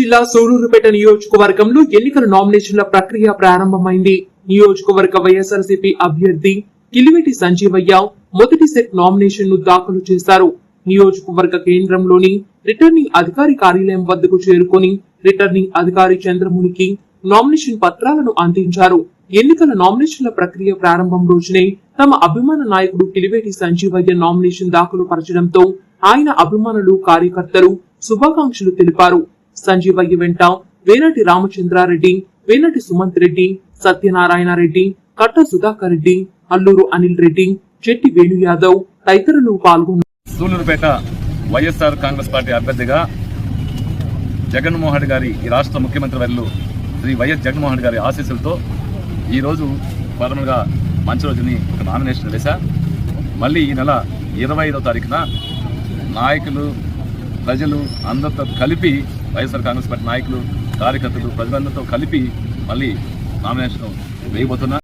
జిల్లా సూలూరుపేట నియోజకవర్గంలో ఎన్నికల నామినేషన్ల ప్రక్రియ ప్రారంభమైంది. నియోజకవర్గ వైఎస్ఆర్సీపీ అభ్యర్థి కిలివెటి సంజీవయ్య మొదటి సెట్ నామినేషన్ను దాఖలు చేశారు. నియోజకవర్గ కేంద్రంలోని రిటర్నింగ్ అధికారి కార్యాలయం వద్దకు చేరుకుని రిటర్నింగ్ అధికారి చంద్రమునికి నామినేషన్ పత్రాలను అందించారు. ఎన్నికల నామినేషన్ల ప్రక్రియ ప్రారంభం రోజునే తమ అభిమాన నాయకుడు కిలివేటి సంజీవయ్య నామినేషన్ దాఖలు పరచడంతో ఆయన అభిమానులు కార్యకర్తలు శుభాకాంక్షలు తెలిపారు. సంజీవయ్య వెంట వేనటి రామచంద్రారెడ్డి వేనటి సుమంత్ రెడ్డి సత్యనారాయణ రెడ్డి కట్ట సుధాకర్ రెడ్డి అల్లూరు అనిల్ రెడ్డి చెట్టి వేణు యాదవ్ తదితరులు పాల్గొన్నారు. సూలూరుపేట వైఎస్ఆర్ కాంగ్రెస్ పార్టీ అభ్యర్థిగా జగన్మోహన్ రెడ్డి గారి ఈ రాష్ట్ర ముఖ్యమంత్రి వర్యులు శ్రీ వైఎస్ జగన్మోహన్ రెడ్డి గారి ఆశీస్సులతో ఈరోజు పరముగా మంచి రోజుని ఒక నామినేషన్ వేశా. మళ్ళీ ఈ నెల ఇరవై ఐదో తారీఖున నాయకులు ప్రజలు అందరితో కలిపి వైఎస్ఆర్ కాంగ్రెస్ పార్టీ నాయకులు కార్యకర్తలు ప్రజలందరితో కలిపి మళ్ళీ నామినేషన్ వేయబోతున్నా